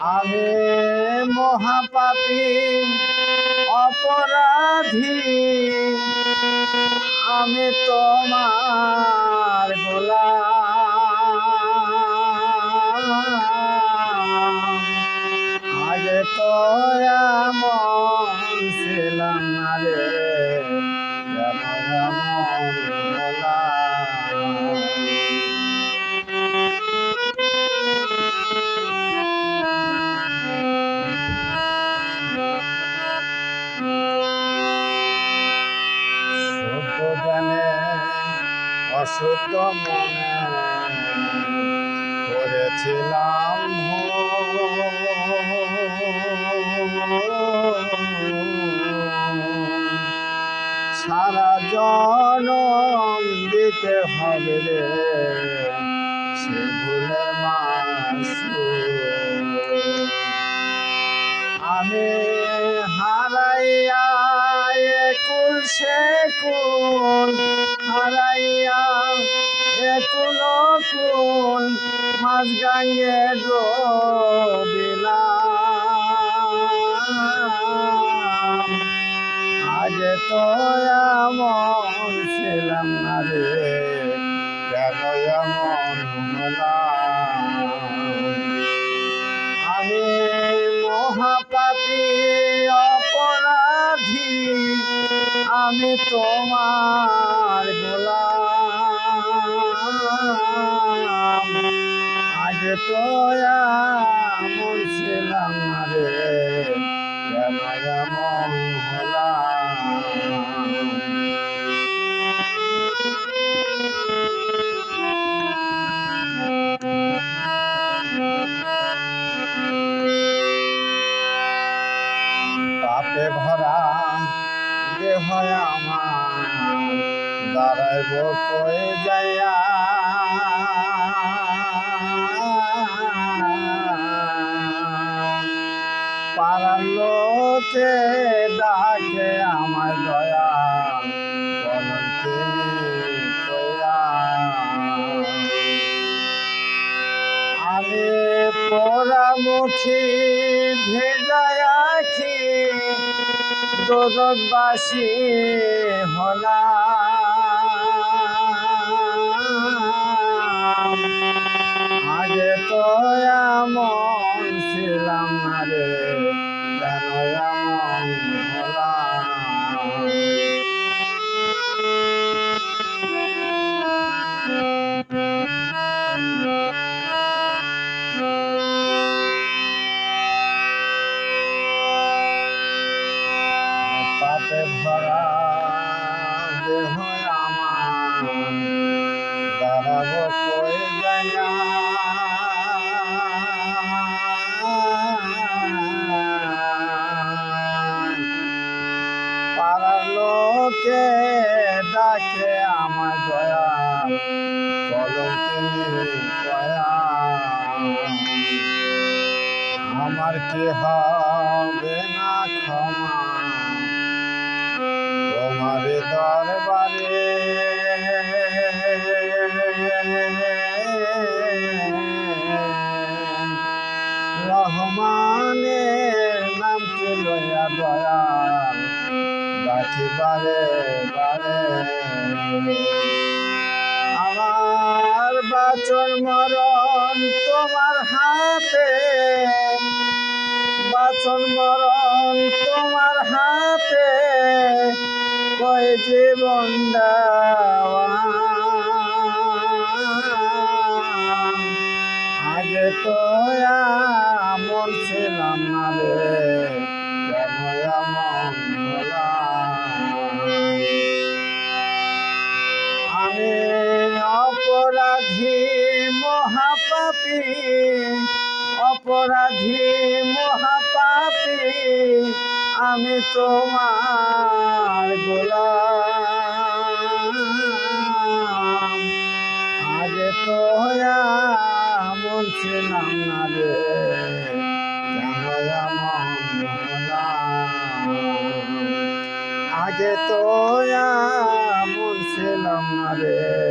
আমি মহাপাপী অপরাধী আমি তোমার গোলাম। আগে তো অশুদ্ধ মনে করেছিলাম সারা জনম দিতে হবে রে সে। আমি সে কুল হারাইয়া একুল কুল মাঝ গাঙ্গে আজ তো এমন আমি তোমার গোলাম। আজ তো এমন ছিলাম রে এমন পাপে ভরা দেহ আমার। দাঁড়াইব ডাকে আমার দয়া। আমি পোড়ামুখী ভেজায় দোজকবাসী হলাম। আগে তো এমন লোকে ডাকে আমার দয়া। কলঙ্কিনী দয়া আমার কি হবে ডাকি বারে বারে। আমার বাচন মরণ তোমার হাতে। বাচন মরণ তোমার হাতে। কয় জীবন আগে তো এমন ছিলাম না রে। অপরাধী মহাপাপি, আমি তোমার গোলাম। আগে তো বলছিলাম না রে আগে তো বলছিলাম না রে।